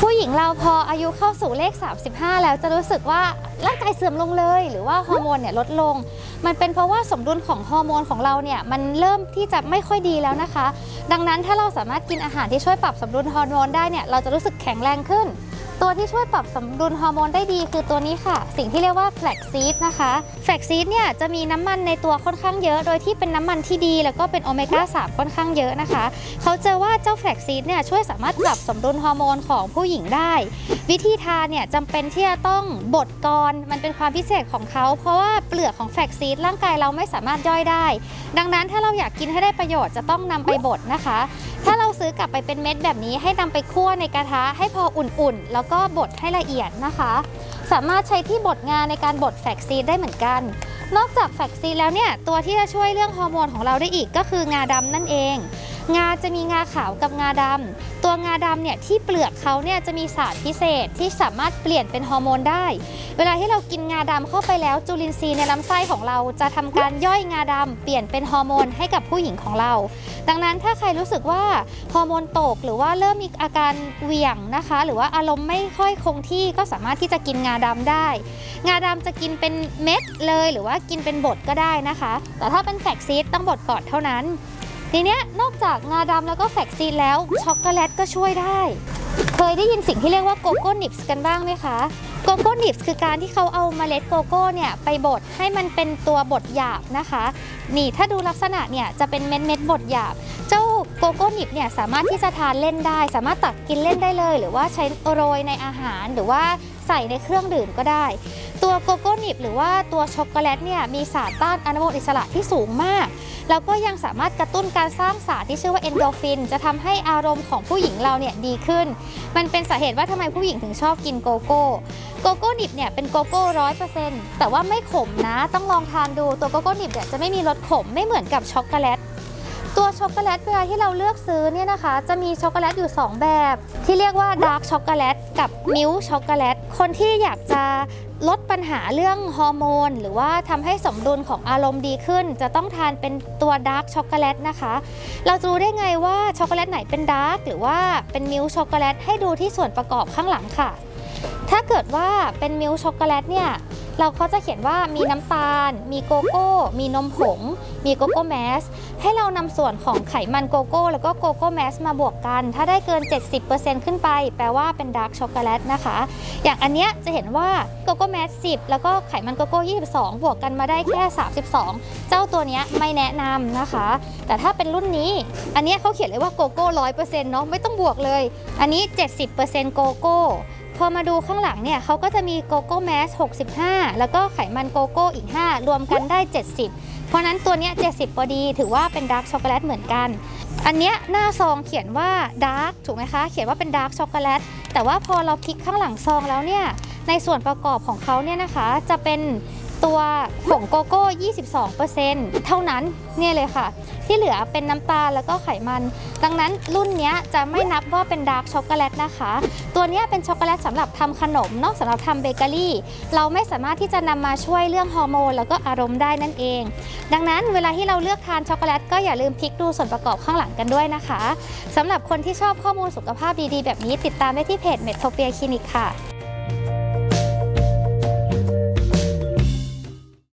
ผู้หญิงเราพออายุเข้าสู่เลข 35 แล้วจะรู้สึกว่าร่างกายเสื่อมลงเลย หรือว่าฮอร์โมนเนี่ยลดลง มันเป็นเพราะว่าสมดุลของฮอร์โมนของเราเนี่ยมันเริ่มที่จะไม่ค่อยดีแล้วนะคะ ดังนั้นถ้าเราสามารถกินอาหารที่ช่วยปรับสมดุลฮอร์โมนได้เนี่ยเราจะรู้สึกแข็งแรงขึ้น ตัวที่ช่วยปรับสมดุลฮอร์โมนได้ดีคือตัวนี้ค่ะ สิ่งที่เรียกว่าแฟลกซีดนะคะแฟลกซีดเนี่ยจะมีน้ำมันในตัวค่อนข้างเยอะ โดยที่เป็นน้ำมันที่ดี แล้วก็เป็นโอเมก้า3ค่อนข้างเยอะนะคะ เขาเจอว่าเจ้าแฟลกซีดเนี่ยช่วยสามารถปรับสมดุลฮอร์โมนของผู้หญิงได้ วิธีทานเนี่ยจำเป็นที่จะต้องบดก่อนมันเป็นความพิเศษของเขาเพราะว่าเปลือกของแฟลกซีดร่างกายเราไม่สามารถย่อยได้ ดังนั้นถ้าเราอยากกินให้ได้ประโยชน์จะต้องนำไปบดนะคะ ถ้าเราซื้อกลับไปเป็นเม็ดแบบนี้ให้นำไปคั่วในกระทะให้พออุ่นๆแล้วก็บดให้ละเอียดนะคะ สามารถใช้ที่บดงานในการบดแฟกซีดได้เหมือนกัน นอกจากแฟกซีดแล้วเนี่ยตัวที่จะช่วยเรื่องฮอร์โมนของเราได้อีกก็คืองาดำนั่นเอง งาจะมีงาขาวกับงาดำตัวงาดำเนี่ยที่เปลือกเขาเนี่ยจะมีสารพิเศษที่สามารถเปลี่ยนเป็นฮอร์โมนได้ เวลาที่เรากินงาดำเข้าไปแล้วจุลินทรีย์ในลำไส้ของเราจะทำการย่อยงาดำเปลี่ยนเป็นฮอร์โมนให้กับผู้หญิงของเรา ดังนั้นถ้าใครรู้สึกว่าฮอร์โมนตกหรือว่าเริ่มมีอาการเหวี่ยงนะคะ หรือว่าอารมณ์ไม่ค่อยคงที่ก็สามารถที่จะกินงาดำได้ งาดำจะกินเป็นเม็ดเลย หรือว่ากินเป็นบดก็ได้นะคะ แต่ถ้าเป็นแฟกซีดต้องบดก่อนเท่านั้น ทีเนี้ยนอกจากงาดำแล้วก็แฟกซีดแล้วช็อกโกแลตก็ช่วยได้ เคยได้ยินสิ่งที่เรียกว่าโกโก้นิปส์กันบ้างไหมคะโกโก้นิปส์คือการที่เขาเอาเมล็ดโกโก้เนี่ยไปบดให้มันเป็นตัวบดหยาบนะคะ นี่ถ้าดูลักษณะเนี่ยจะเป็นเม็ดเม็ดบดหยาบ เจ้าโกโก้นิปเนี่ยสามารถที่จะทานเล่นได้ สามารถตักกินเล่นได้เลย หรือว่าใช้โรยในอาหารหรือว่าใส่ในเครื่องดื่มก็ได้ ตัวโกโก้นิปหรือว่าตัวช็อกโกแลตเนี่ยมีสารต้านอนุมูลอิสระที่สูงมาก แล้วก็ยังสามารถกระตุ้นการสร้างสารที่ชื่อว่าเอนโดฟิน จะทำให้อารมณ์ของผู้หญิงเราเนี่ยดีขึ้น มันเป็นสาเหตุว่าทำไมผู้หญิงถึงชอบกินโกโก้โกโก้นิบเนี่ยเป็นโกโก้ร้อยเปอร์เซ็นต์แต่ว่าไม่ขมนะต้องลองทานดูตัวโกโก้นิบเนี่ยจะไม่มีรสขมไม่เหมือนกับช็อกโกแลตตัวช็อกโกแลตเวลาที่เราเลือกซื้อเนี่ยนะคะ จะมีช็อกโกแลตอยู่ 2 แบบ ที่เรียกว่าดาร์กช็อกโกแลตกับมิลช็อกโกแลตคนที่อยากจะ ลดปัญหาเรื่องฮอร์โมน หรือว่าทำให้สมดุลของอารมณ์ดีขึ้น จะต้องทานเป็นตัวดาร์กช็อกโกแลตนะคะ เราจะรู้ได้ไงว่าช็อกโกแลตไหนเป็นดาร์กหรือว่าเป็นมิลช็อกโกแลตให้ดูที่ส่วนประกอบข้างหลังค่ะ ถ้าเกิดว่าเป็นมิลช็อกโกแลตเนี่ย เราเขาจะเขียนว่ามีน้ำตาล มีโกโก้ มีนมผง มีโกโก้แมส ให้เรานำส่วนของไขมันโกโก้ แล้วก็โกโก้แมสมาบวกกัน ถ้าได้เกิน 70%ขึ้นไป แปลว่าเป็นดาร์กช็อกโกแลตนะคะ อย่างอันเนี้ยจะเห็นว่าโกโก้แมส 10 แล้วก็ไขมันโกโก้ 22 บวกกันมาได้แค่ 32 เจ้าตัวเนี้ยไม่แนะนำนะคะ แต่ถ้าเป็นรุ่นนี้ อันเนี้ยเขาเขียนเลยว่าโกโก้ 100%เนาะ ไม่ต้องบวกเลย อันนี้ 70%โกโก้ พอมาดูข้างหลังเนี่ยเขาก็จะมีโกโก้แมส65 แล้วก็ไขมันโกโก้อีก 5 รวมกันได้ 70 เพราะนั้นตัวเนี้ย70พอดีถือว่าเป็นดาร์กช็อกโกแลตเหมือนกัน อันเนี้ยหน้าซองเขียนว่าดาร์กถูกไหมคะ เขียนว่าเป็นดาร์กช็อกโกแลตแต่ว่าพอเราพลิกข้างหลังซองแล้วเนี่ยในส่วนประกอบของเขาเนี่ยนะคะจะเป็น ตัวผงโกโก้ 22%เท่านั้นเนี่ยเลยค่ะ ที่เหลือเป็นน้ำตาลแล้วก็ไขมัน ดังนั้นรุ่นนี้จะไม่นับว่าเป็นดาร์กช็อกโกแลตนะคะ ตัวนี้เป็นช็อกโกแลตสำหรับทำขนมเนอกสำหรับทำเบเกอรี่ เราไม่สามารถที่จะนำมาช่วยเรื่องฮอร์โมนแล้วก็อารมณ์ได้นั่นเอง ดังนั้นเวลาที่เราเลือกทานช็อกโกแลตก็อย่าลืมพลิกดูส่วนประกอบข้างหลังกันด้วยนะคะสำหรับคนที่ชอบข้อมูลสุขภาพดีๆ แบบนี้ติดตามได้ที่เพจเมทโทเปียคลินิกค่ะ